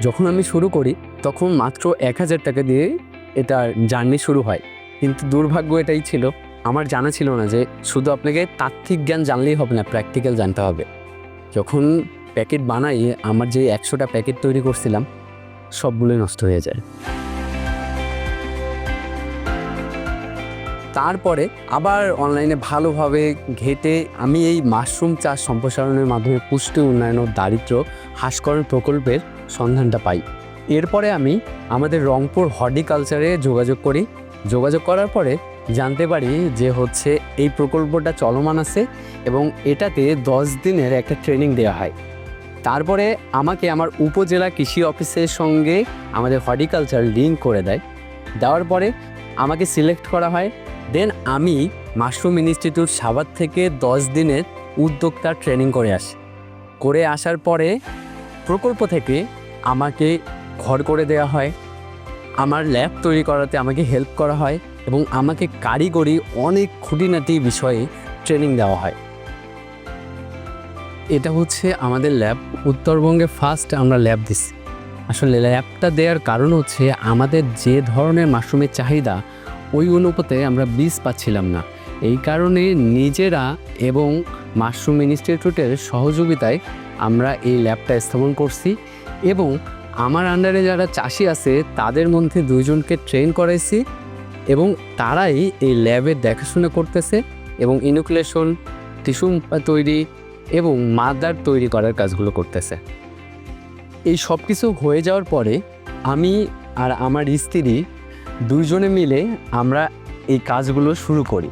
যখন আমি শুরু করি, তখন মাত্র এক হাজার টাকা দিয়ে এটার জার্নি শুরু হয়। কিন্তু দুর্ভাগ্য এটাই ছিল, আমার জানা ছিল না যে শুধু আপনাকে তাত্ত্বিক জ্ঞান জানলেই হবে না প্র্যাকটিক্যাল জানতে হবে। যখন প্যাকেট বানাই, আমার যে একশোটা প্যাকেট তৈরি করছিলাম, সবগুলোই নষ্ট হয়ে যায়। তারপরে আবার অনলাইনে ভালোভাবে ঘেটে আমি এই মাশরুম চাষ সম্প্রসারণের মাধ্যমে পুষ্টি উন্নয়ন ও দারিদ্র হ্রাসকরণ প্রকল্পের সন্ধানটা পাই। এরপরে আমি আমাদের রংপুর হর্টিকালচারে যোগাযোগ করি। যোগাযোগ করার পরে জানতে পারি যে হচ্ছে এই প্রকল্পটা চলমান আছে এবং এটাতে দশ দিনের একটা ট্রেনিং দেওয়া হয়। তারপরে আমাকে আমার উপজেলা কৃষি অফিসের সঙ্গে আমাদের হর্টিকালচার লিঙ্ক করে দেয়। দেওয়ার পরে আমাকে সিলেক্ট করা হয়। দেন আমি মাশরুম ইনস্টিটিউট সাভার থেকে দশ দিনের উদ্যোক্তা ট্রেনিং করে আসি। করে আসার পরে প্রকল্প থেকে আমাকে ঘর করে দেওয়া হয়। আমার ল্যাব তৈরি করাতে আমাকে হেল্প করা হয় এবং আমাকে কারিগরি অনেক খুঁটিনাটি বিষয়ে ট্রেনিং দেওয়া হয়। এটা হচ্ছে আমাদের ল্যাব উত্তরবঙ্গে ফার্স্ট আমরা ল্যাব দিচ্ছি আসলে ল্যাবটা দেওয়ার কারণ হচ্ছে আমাদের যে ধরনের মাশরুমের চাহিদা ওই অনুপাতে আমরা বীজ পাচ্ছিলাম না। এই কারণে নিজেরা এবং মাশরুম ইনস্টিটিউটের সহযোগিতায় আমরা এই ল্যাবটা স্থাপন করছি এবং আমার আন্ডারে যারা চাষি আছে, তাদের মধ্যে দুইজনকে ট্রেন করাইছি এবং তারাই এই ল্যাবের দেখাশোনা করতেছে এবং ইনোকুলেশন টিস্যু তৈরি এবং মাদার তৈরি করার কাজগুলো করতেছে। এই সব কিছু হয়ে যাওয়ার পরে আমি আর আমার স্ত্রী দুইজনে মিলে আমরা এই কাজগুলো শুরু করি।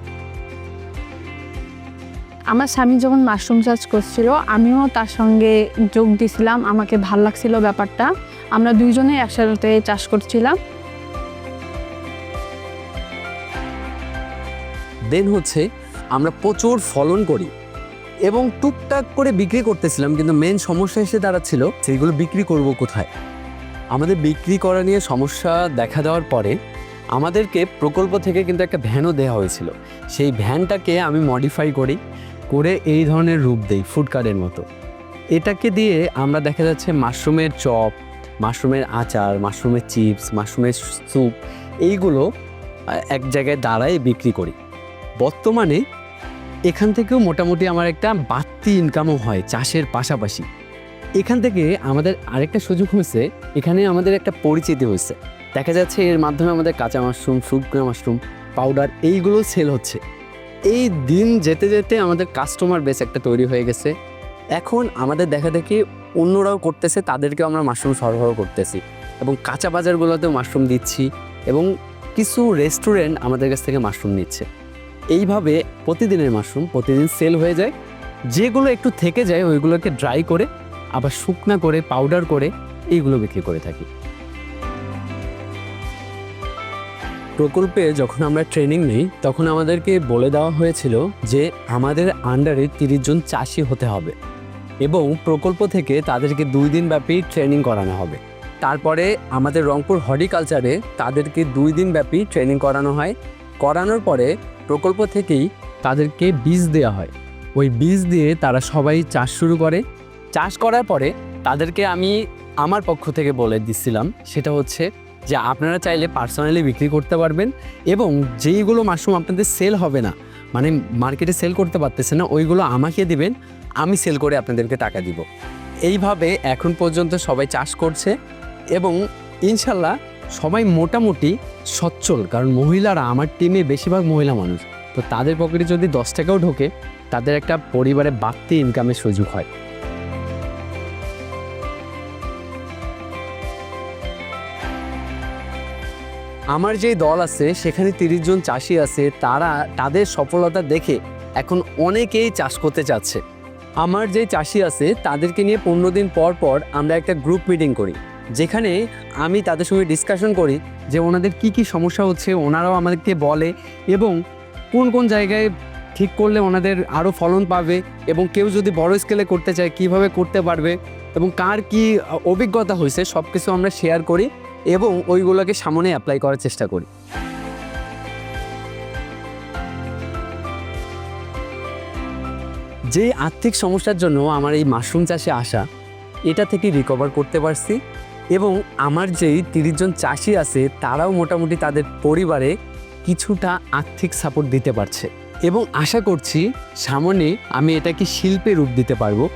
আমার স্বামী যখন মাশরুম চাষ করছিল আমিও তার সঙ্গে যোগ দিছিলাম আমাকে ভালো লাগছিল ব্যাপারটা। আমরা দুইজনে একসাথে চাষ করছিলাম। দেন হচ্ছে আমরা প্রচুর ফলন করি এবং টুকটাক করে বিক্রি করতেছিলাম কিন্তু মেন সমস্যা এসে দাঁড়াচ্ছিল সেইগুলো বিক্রি করব কোথায়? আমাদের বিক্রি করা নিয়ে সমস্যা দেখা দেওয়ার পরে আমাদেরকে প্রকল্প থেকে কিন্তু একটা ভ্যানও দেওয়া হয়েছিল। সেই ভ্যানটাকে আমি মডিফাই করি, করে এই ধরনের রূপ দেই ফুড কার্ডের মতো। এটাকে দিয়ে আমরা দেখা যাচ্ছে মাশরুমের চপ মাশরুমের আচার মাশরুমের চিপস মাশরুমের স্যুপ এইগুলো এক জায়গায় দাঁড়ায় বিক্রি করি। বর্তমানে এখান থেকেও মোটামুটি আমার একটা বাড়তি ইনকামও হয় চাষের পাশাপাশি। এখান থেকে আমাদের আরেকটা সুযোগ হয়েছে, এখানে আমাদের একটা পরিচিতি হয়েছে। দেখা যাচ্ছে এর মাধ্যমে আমাদের কাঁচা মাশরুম, শুকনো মাশরুম পাউডার এইগুলো সেল হচ্ছে। এই দিন যেতে যেতে আমাদের কাস্টমার বেস একটা তৈরি হয়ে গেছে। এখন আমাদের দেখা দেখি অন্যরাও করতেছে, তাদেরকেও আমরা মাশরুম সরবরাহ করতেছি। এবং কাঁচা বাজারগুলোতেও মাশরুম দিচ্ছি এবং কিছু রেস্টুরেন্ট আমাদের কাছ থেকে মাশরুম নিচ্ছে। এইভাবে প্রতিদিনের মাশরুম প্রতিদিন সেল হয়ে যায়। যেগুলো একটু থেকে যায়, ওইগুলোকে ড্রাই করে, আবার শুকনা করে পাউডার করে, এইগুলো বিক্রি করে থাকি। প্রকল্পে যখন আমরা ট্রেনিং নিই, তখন আমাদেরকে বলে দেওয়া হয়েছিল যে আমাদের আন্ডারে তিরিশ জন চাষি হতে হবে এবং প্রকল্প থেকে তাদেরকে দুই দিন ব্যাপী ট্রেনিং করানো হবে। তারপরে আমাদের রংপুর হর্টিকালচারে তাদেরকে দুই দিন ব্যাপী ট্রেনিং করানো হয়। করানোর পরে প্রকল্প থেকেই তাদেরকে বীজ দেওয়া হয়। ওই বীজ দিয়ে তারা সবাই চাষ শুরু করে। চাষ করার পরে তাদেরকে আমি আমার পক্ষ থেকে বলে দিচ্ছিলাম সেটা হচ্ছে যে আপনারা চাইলে পার্সোনালি বিক্রি করতে পারবেন এবং যেইগুলো মাশরুম আপনাদের সেল হবে না মানে মার্কেটে সেল করতে পারতেছে না, ওইগুলো আমাকে দিবেন, আমি সেল করে আপনাদেরকে টাকা দিব। এইভাবে এখন পর্যন্ত সবাই চাষ করছে এবং ইনশাল্লাহ সবাই মোটামুটি সচ্ছল, কারণ মহিলারা আমার টিমে বেশিরভাগ মহিলা মানুষ। তো তাদের পকেটে যদি দশ টাকাও ঢোকে, তাদের একটা পরিবারে বাড়তি ইনকামের সুযোগ হয়। আমার যে দল আছে, সেখানে তিরিশ জন চাষি আছে, তারা তাদের সফলতা দেখে এখন অনেকেই চাষ করতে চাচ্ছে। আমার যে চাষি আছে, তাদেরকে নিয়ে পনেরো দিন পর পর আমরা একটা গ্রুপ মিটিং করি, যেখানে আমি তাদের সঙ্গে ডিসকাশন করি যে ওনাদের কি কি সমস্যা হচ্ছে, ওনারাও আমাদেরকে বলে এবং কোন কোন জায়গায় ঠিক করলে ওনাদের আরও ফলন পাবে এবং কেউ যদি বড় স্কেলে করতে চায়, কীভাবে করতে পারবে এবং কার কি অভিজ্ঞতা হয়েছে সব কিছু আমরা শেয়ার করি। এবং ওইগুলোকে সামনে অ্যাপ্লাই করার চেষ্টা করি। যে আর্থিক সমস্যার জন্য আমার এই মাশরুম চাষে আসা, এটা থেকে রিকভার করতে পারছি এবং আমার যেই তিরিশ জন চাষি আছে, তারাও মোটামুটি তাদের পরিবারে কিছুটা আর্থিক সাপোর্ট দিতে পারছে। এবং আশা করছি সামনে আমি এটাকে শিল্পে রূপ দিতে পারব।